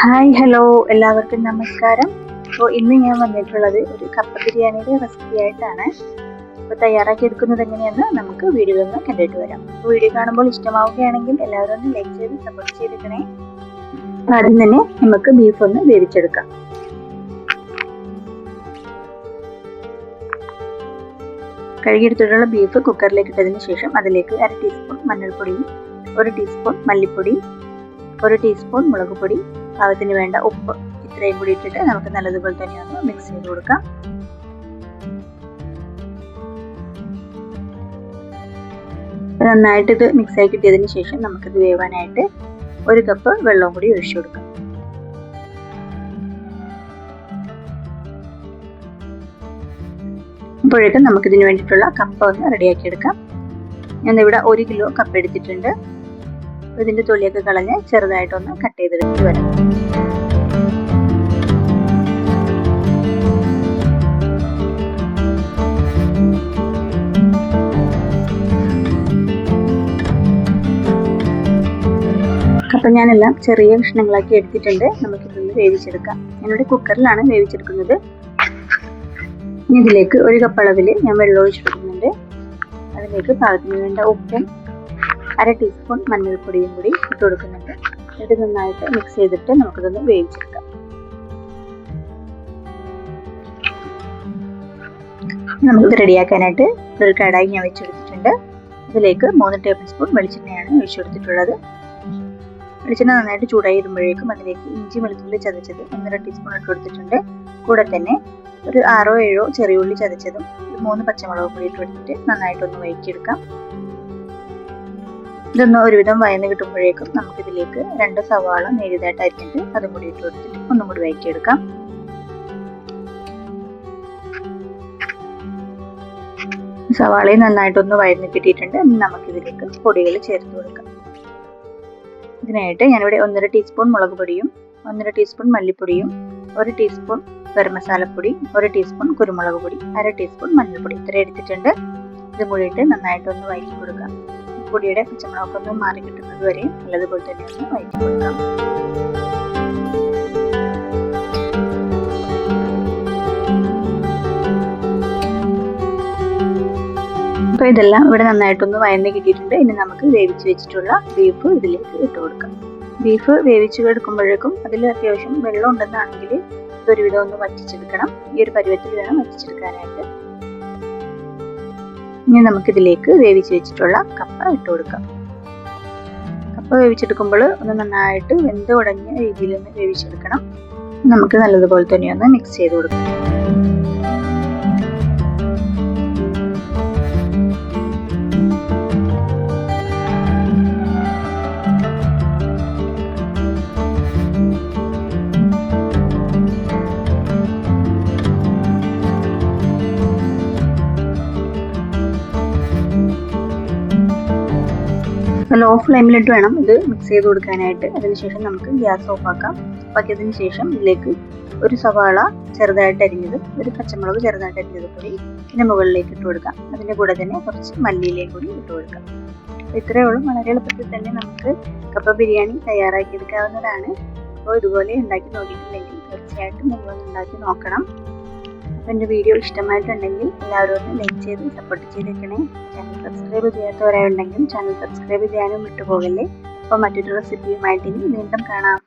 Hi hello എല്ലാവർക്കും നമസ്കാരം. അപ്പോൾ ഇന്ന് ഞാൻ വന്നിട്ടുള്ളത് ഒരു കപ്പ ബിരിയാണിയുടെ റെസിപ്പി ആയിട്ടാണ്. അപ്പോൾ തയ്യാറാക്കി എടുക്കുന്നത് എങ്ങനെയെന്ന് നമുക്ക് വീഡിയോ ഒന്ന് കണ്ടിട്ട് വരാം. വീഡിയോ കാണുമ്പോൾ ഇഷ്ടമാവുകയാണെങ്കിൽ എല്ലാവരും ഒന്ന് ലൈക്ക് ചെയ്ത് സപ്പോർട്ട് ചെയ്തിരിക്കണേ. ആദ്യം തന്നെ നമുക്ക് ബീഫ് ഒന്ന് വേവിച്ചെടുക്കാം. കഴുകിയെടുത്തിട്ടുള്ള ബീഫ് കുക്കറിലേക്ക് ഇട്ടതിന് ശേഷം അതിലേക്ക് അര ടീസ്പൂൺ മഞ്ഞൾപ്പൊടിയും ഒരു ടീസ്പൂൺ മല്ലിപ്പൊടി ഒരു ടീസ്പൂൺ മുളക് പൊടി പാകത്തിന് വേണ്ട ഉപ്പ് ഇത്രയും കൂടി ഇട്ടിട്ട് നമുക്ക് നല്ലതുപോലെ തന്നെ ഒന്ന് മിക്സ് ചെയ്ത് കൊടുക്കാം. നന്നായിട്ട് ഇത് മിക്സ് ആയി കിട്ടിയതിന് ശേഷം നമുക്കിത് വേവാനായിട്ട് ഒരു കപ്പ് വെള്ളവും കൂടി ഒഴിച്ചു കൊടുക്കാം. അപ്പോഴേക്കും നമുക്കിതിന് വേണ്ടിയിട്ടുള്ള കപ്പ ഒന്ന് റെഡിയാക്കി എടുക്കാം. ഞാൻ ഇവിടെ ഒരു കിലോ കപ്പ് എടുത്തിട്ടുണ്ട്. ഇതിന്റെ തൊലിയൊക്കെ കളഞ്ഞ് ചെറുതായിട്ടൊന്ന് കട്ട് ചെയ്തെടുത്ത് വരാം. അപ്പം ഞാനെല്ലാം ചെറിയ കഷ്ണങ്ങളാക്കി എടുത്തിട്ടുണ്ട്. നമുക്കിതൊന്ന് വേവിച്ചെടുക്കാം. ഞാനിവിടെ കുക്കറിലാണ് വേവിച്ചെടുക്കുന്നത്. ഇനി ഇതിലേക്ക് ഒരു കപ്പ് അളവിൽ ഞാൻ വെള്ളം ഒഴിച്ചെടുക്കുന്നുണ്ട് അതിലേക്ക് പാകത്തിന് വേണ്ട ഉപ്പും അര ടീസ്പൂൺ മഞ്ഞൾപ്പൊടിയും കൂടി ഇട്ട് കൊടുക്കുന്നുണ്ട്. ഇത് നന്നായിട്ട് മിക്സ് ചെയ്തിട്ട് നമുക്കിതൊന്ന് വേവിച്ചെടുക്കാം. നമുക്കിത് റെഡിയാക്കാനായിട്ട് ഒരു കടായി ഞാൻ വെച്ചെടുത്തിട്ടുണ്ട്. ഇതിലേക്ക് മൂന്ന് ടേബിൾ സ്പൂൺ വെളിച്ചെണ്ണയാണ് ഒഴിച്ചെടുത്തിട്ടുള്ളത്. വെളിച്ചെണ്ണ നന്നായിട്ട് ചൂടായി വരുമ്പോഴേക്കും അതിലേക്ക് ഇഞ്ചി വെളുത്തുള്ളി ചതച്ചത് ഒന്നര ടീസ്പൂൺ ഇട്ട് കൊടുത്തിട്ടുണ്ട്. കൂടെ തന്നെ ഒരു ആറോ ഏഴോ ചെറിയ ഉള്ളി ചതച്ചതും മൂന്ന് പച്ചമുളക് കൂടി ഇട്ട് കൊടുത്തിട്ട് നന്നായിട്ടൊന്ന് വഴറ്റിയെടുക്കാം. ഇതൊന്ന് ഒരുവിധം വയന്ന് കിട്ടുമ്പോഴേക്കും നമുക്കിതിലേക്ക് രണ്ട് സവാള നേരിയതായിട്ട് അരിഞ്ഞിട്ട് അതും കൂടി ഇട്ട് കൊടുത്തിട്ട് ഒന്നും കൂടി വഴറ്റിയെടുക്കാം സവാളയും നന്നായിട്ടൊന്ന് വഴന്ന് കിട്ടിയിട്ടുണ്ട്. നമുക്കിതിലേക്ക് പൊടികൾ ചേർത്ത് കൊടുക്കാം. ഇതിനായിട്ട് ഞാനിവിടെ ഒന്നര ടീസ്പൂൺ മുളക് പൊടിയും ഒന്നര ടീസ്പൂൺ മല്ലിപ്പൊടിയും ഒരു ടീസ്പൂൺ ഗരം മസാലപ്പൊടി ഒരു ടീസ്പൂൺ കുരുമുളക് പൊടി അര ടീസ്പൂൺ മഞ്ഞൾപ്പൊടി. ഇത്ര എടുത്തിട്ടുണ്ട്. ഇത് കൂടിയിട്ട് നന്നായിട്ടൊന്ന് വഴറ്റി കൊടുക്കാം. പൊടിയുടെ പച്ചമുളകൊക്കെ ഒന്ന് മാറി കിട്ടുന്നത് വരെ നല്ലതുപോലെ തന്നെ ഒന്ന് വഴറ്റി കൊടുക്കാം. അപ്പോൾ ഇതെല്ലാം ഇവിടെ നന്നായിട്ടൊന്ന് വയന്ന് കിട്ടിയിട്ടുണ്ട്. ഇനി നമുക്ക് വേവിച്ച് വെച്ചിട്ടുള്ള ബീഫ് ഇതിലേക്ക് ഇട്ട് കൊടുക്കാം. ബീഫ് വേവിച്ച് എടുക്കുമ്പോഴേക്കും അതിൽ അത്യാവശ്യം വെള്ളം ഉണ്ടെന്നാണെങ്കിൽ ഇതൊരുവിധം ഒന്ന് വറ്റിച്ചെടുക്കണം. ഈ ഒരു പരുവത്തിൽ വേണം വറ്റിച്ചെടുക്കാനായിട്ട്. ഇനി നമുക്കിതിലേക്ക് വേവിച്ച് വെച്ചിട്ടുള്ള കപ്പ ഇട്ട് കൊടുക്കാം. കപ്പ വേവിച്ചെടുക്കുമ്പോൾ ഒന്ന് നന്നായിട്ട് വെന്ത് ഉടഞ്ഞ രീതിയിൽ ഒന്ന് വേവിച്ചെടുക്കണം. നമുക്ക് നല്ലതുപോലെ തന്നെ ഒന്ന് മിക്സ് ചെയ്ത് കൊടുക്കാം. ലോ ഫ്ലെയിമിലിട്ട് വേണം ഇത് മിക്സ് ചെയ്ത് കൊടുക്കാനായിട്ട്. അതിനുശേഷം നമുക്ക് ഗ്യാസ് ഓഫ് ആക്കാം. ആക്കിയതിന് ശേഷം ഇതിലേക്ക് ഒരു സവാള ചെറുതായിട്ട് അരിഞ്ഞത് ഒരു പച്ചമുളക് ചെറുതായിട്ട് അരിഞ്ഞത് കൂടി ഇതിന്റെ മുകളിലേക്ക് ഇട്ട് കൊടുക്കാം. അതിന്റെ കൂടെ തന്നെ കുറച്ച് മല്ലിയിലേക്ക് കൂടി ഇട്ട് കൊടുക്കാം. ഇത്രയേ ഉള്ളൂ. വളരെ എളുപ്പത്തിൽ തന്നെ നമുക്ക് കപ്പ ബിരിയാണി തയ്യാറാക്കി എടുക്കാവുന്നതാണ് അപ്പോൾ ഇതുപോലെ ഉണ്ടാക്കി നോക്കിയിട്ടുണ്ടെങ്കിൽ തീർച്ചയായിട്ടും നിങ്ങളൊന്ന് ഉണ്ടാക്കി നോക്കണം. അപ്പോൾ എന്റെ വീഡിയോ ഇഷ്ടമായിട്ടുണ്ടെങ്കിൽ എല്ലാവരും ഒന്ന് ലൈക്ക് ചെയ്ത് സപ്പോർട്ട് ചെയ്തേക്കണേ. ചാനൽ സബ്സ്ക്രൈബ് ചെയ്യാത്തവരായുണ്ടെങ്കിൽ ചാനൽ സബ്സ്ക്രൈബ് ചെയ്യാനും വിട്ടുപോകല്ലേ. അപ്പോൾ മറ്റൊരു റെസിപ്പിയുമായിട്ട് ഇനി വീണ്ടും കാണാം.